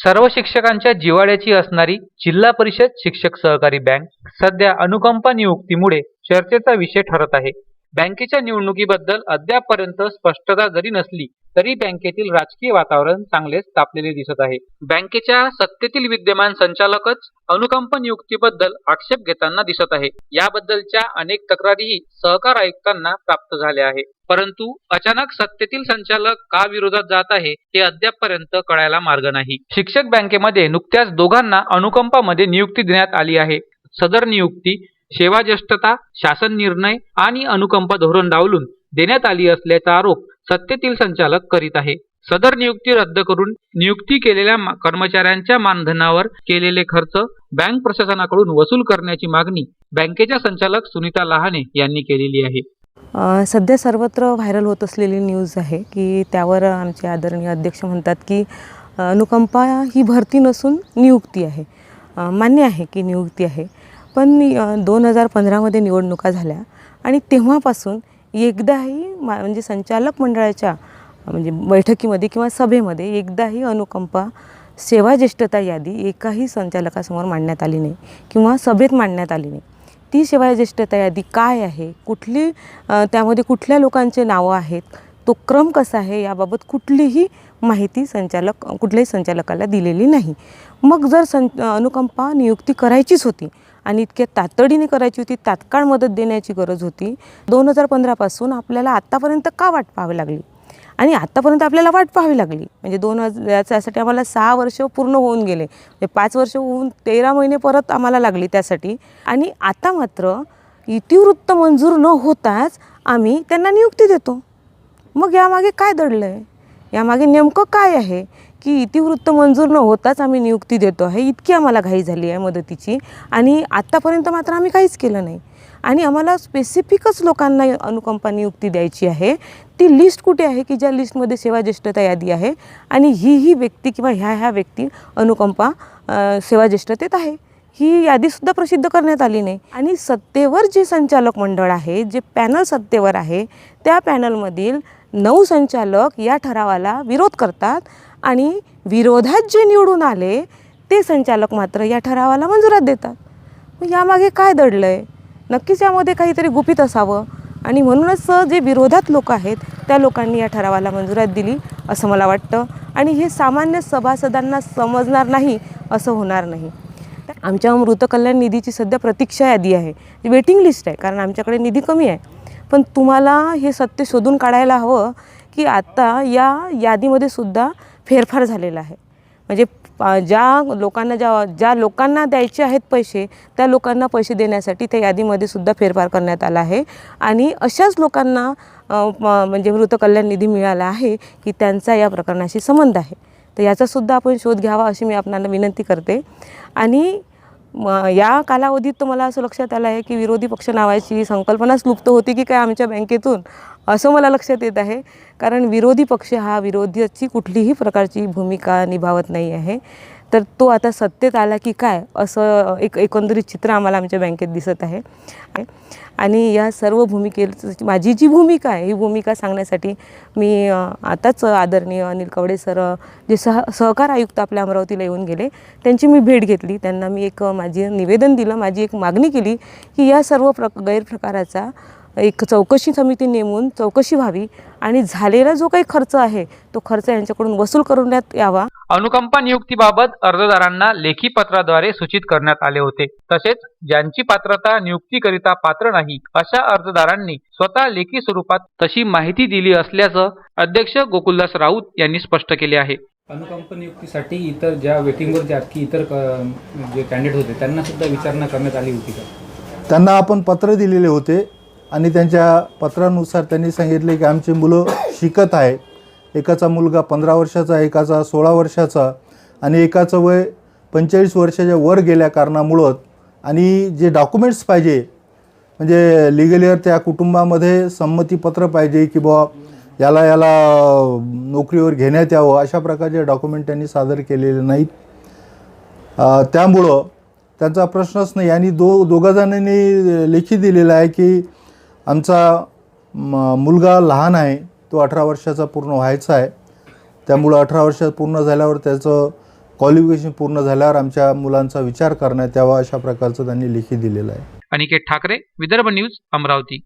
सर्व शिक्षकांच्या जिव्हाळ्याची असणारी जिल्हा परिषद शिक्षक सहकारी बँक सध्या अनुकंपा नियुक्तीमुळे चर्चेचा विषय ठरत आहे. बँकेच्या निवडणुकीबद्दल अद्यापपर्यंत स्पष्टता जरी नसली तरी बँकेतील राजकीय वातावरण चांगलेच तापलेले दिसत आहे. बँकेच्या सत्तेतील विद्यमान संचालकच अनुकंप नियुक्तीबद्दल आक्षेप घेताना दिसत आहे. याबद्दलच्या अनेक तक्रारीही सहकार आयुक्तांना प्राप्त झाल्या आहे परंतु अचानक सत्तेतील संचालक का विरोधात जात आहे हे अद्यापपर्यंत कळायला मार्ग नाही. शिक्षक बँकेमध्ये नुकत्याच दोघांना अनुकंपामध्ये नियुक्ती देण्यात आली आहे. सदर नियुक्ती सेवाज्येष्ठता शासन निर्णय आणि अनुकंप धोरण डावलून देण्यात आली असल्याचा आरोप सत्तेतील संचालक करीत आहे. सदर नियुक्ती रद्द करून नियुक्ती केलेल्या मा- कर्मचाऱ्यांच्या मानधनावर केलेले खर्च बँक प्रशासनाकडून वसूल करण्याची मागणी बँकेच्या संचालक सुनीता लहाने यांनी केलेली आहे. सध्या सर्वत्र व्हायरल होत असलेली न्यूज आहे की त्यावर आमचे आदरणीय अध्यक्ष म्हणतात की अनुकंपा ही भरती नसून नियुक्ती आहे. मान्य आहे की नियुक्ती आहे. पण दोन हजार पंधरामध्ये निवडणुका झाल्या आणि तेव्हापासून एकदाही मा म्हणजे संचालक मंडळाच्या म्हणजे बैठकीमध्ये किंवा सभेमध्ये एकदाही अनुकंपा सेवा ज्येष्ठता यादी एकाही संचालकासमोर मांडण्यात आली नाही किंवा सभेत मांडण्यात आली नाही. ती सेवा ज्येष्ठता यादी काय आहे? कुठली त्यामध्ये कुठल्या लोकांचे नावं आहेत? तो क्रम कसा आहे? याबाबत कुठलीही माहिती संचालक कुठल्याही संचालकाला दिलेली नाही. मग जर सं अनुकंपा नियुक्ती करायचीच होती आणि इतक्या तातडीने करायची होती तात्काळ मदत देण्याची गरज होती. दोन हजार पंधरापासून आपल्याला आत्तापर्यंत का वाट पाहावी लागली? आणि आत्तापर्यंत आपल्याला वाट पाहावी लागली? म्हणजे दोन हजार त्यासाठी आम्हाला सहा वर्ष पूर्ण होऊन गेले. म्हणजे पाच वर्ष होऊन तेरा महिने परत आम्हाला लागली त्यासाठी. आणि आता मात्र इतिवृत्त मंजूर न होताच आम्ही त्यांना नियुक्ती देतो. मग यामागे काय दडलं आहे यामागे नेमकं काय आहे? की इतिवृत्त मंजूर न होताच आम्ही नियुक्ती देतो आहे. इतकी आम्हाला घाई झाली आहे मदतीची. आणि आत्तापर्यंत मात्र आम्ही काहीच केलं नाही. आणि आम्हाला स्पेसिफिकच लोकांना अनुकंपा नियुक्ती द्यायची आहे. ती लिस्ट कुठे आहे की ज्या लिस्टमध्ये सेवा ज्येष्ठता यादी आहे? आणि ही ही व्यक्ती किंवा ह्या ह्या व्यक्ती अनुकंपा अ, सेवा ज्येष्ठतेत आहे. ही यादीसुद्धा प्रसिद्ध करण्यात आली नाही. आणि सत्तेवर जे संचालक मंडळ आहे जे पॅनल सत्तेवर आहे त्या पॅनलमधील नऊ संचालक या ठरावाला विरोध करतात. आणि विरोधात जे निवडून आले ते संचालक मात्र या ठरावाला मंजुरात देतात. मग यामागे काय दडलं आहे नक्कीच यामध्ये काहीतरी गुपित असावं. आणि म्हणूनच जे विरोधात लोक आहेत त्या लोकांनी या ठरावाला मंजुरात दिली असं मला वाटतं. आणि हे सामान्य सभासदांना समजणार नाही असं होणार नाही. आमच्या मृत कल्याण निधीची सध्या प्रतीक्षा यादी आहे. वेटिंग लिस्ट आहे कारण आमच्याकडे निधी कमी आहे. पण तुम्हाला हे सत्य शोधून काढायला हवं की आत्ता या यादीमध्ये सुद्धा फेरफार झालेला आहे. म्हणजे ज्या लोकांना ज्या ज्या लोकांना द्यायचे आहेत पैसे त्या लोकांना पैसे देण्यासाठी त्या यादीमध्ये सुद्धा फेरफार करण्यात आला आहे. आणि अशाच लोकांना म्हणजे मृत कल्याण निधी मिळाला आहे की त्यांचा या प्रकरणाशी संबंध आहे. तर याचासुद्धा आपण शोध घ्यावा अशी मी आपणाला विनंती करते. आणि म या कालावधीत तर मला असं लक्षात आलं आहे की विरोधी पक्ष नावाची संकल्पनाच लुप्त होती की काय आमच्या बँकेतून? असं मला लक्षात येत आहे. कारण विरोधी पक्ष हा विरोधीची कुठलीही प्रकारची भूमिका निभावत नाही आहे. तर तो आता सत्तेत आला की काय असं एक एकंदरीत चित्र आम्हाला आमच्या बँकेत दिसत आहे. आणि या सर्व भूमिकेची माझी जी भूमिका आहे ही भूमिका सांगण्यासाठी मी आताच आदरणीय अनिल कवडे सर जे सह सहकार आयुक्त आपल्या अमरावतीला येऊन गेले त्यांची मी भेट घेतली. त्यांना मी एक माझी निवेदन दिलं माझी एक मागणी केली की या सर्व प्र गैरप्रकाराचा एक चौकशी समिती नेमून चौकशी व्हावी आणि झालेला जो काही खर्च आहे तो खर्च यांच्याकडून वसूल करण्यात यावा. अनुकंपा नियुक्तीबाबत अर्जदारांना लेखी पत्राद्वारे सूचित करण्यात आले होते. तसेच ज्यांची पात्रता नियुक्तीकरिता पात्र नाही अशा अर्जदारांनी स्वतः लेखी स्वरूपात तशी माहिती दिली असल्याचं अध्यक्ष गोकुलदास राऊत यांनी स्पष्ट केले आहे. अनुकंप नियुक्तीसाठी इतर ज्या वेटिंगवर ज्या की इतर जे कॅन्डिडेट होते त्यांना सुद्धा विचारणा करण्यात आली होती का? त्यांना आपण पत्र दिलेले होते. आणि त्यांच्या पत्रानुसार त्यांनी सांगितले की आमची मुलं शिकत आहे एकाचा मुलगा पंधरा वर्षाचा एकाचा सोळा वर्षाचा. आणि एकाचं वय पंचेचाळीस वर्षाच्या वर गेल्या कारणामुळं आणि जे डॉक्युमेंट्स पाहिजे म्हणजे लिगलीअर त्या कुटुंबामध्ये संमतीपत्र पाहिजे की बुवा याला याला नोकरीवर घेण्यात यावं अशा प्रकारचे डॉक्युमेंट त्यांनी सादर केलेले नाहीत. त्यामुळं त्यांचा प्रश्नच नाही. आणि दो दोघाजणांनी लेखी दिलेला आहे की आमचा म- मुलगा लहान आहे तो अठरा वर्षाचा पूर्ण व्हायचा आहे. त्यामुळं अठरा वर्षात पूर्ण झाल्यावर त्याचं क्वालिफिकेशन पूर्ण झाल्यावर आमच्या मुलांचा विचार करण्यात यावा अशा प्रकारचं त्यांनी लेखी दिलेलं आहे. अनिकेत ठाकरे विदर्भ न्यूज अमरावती.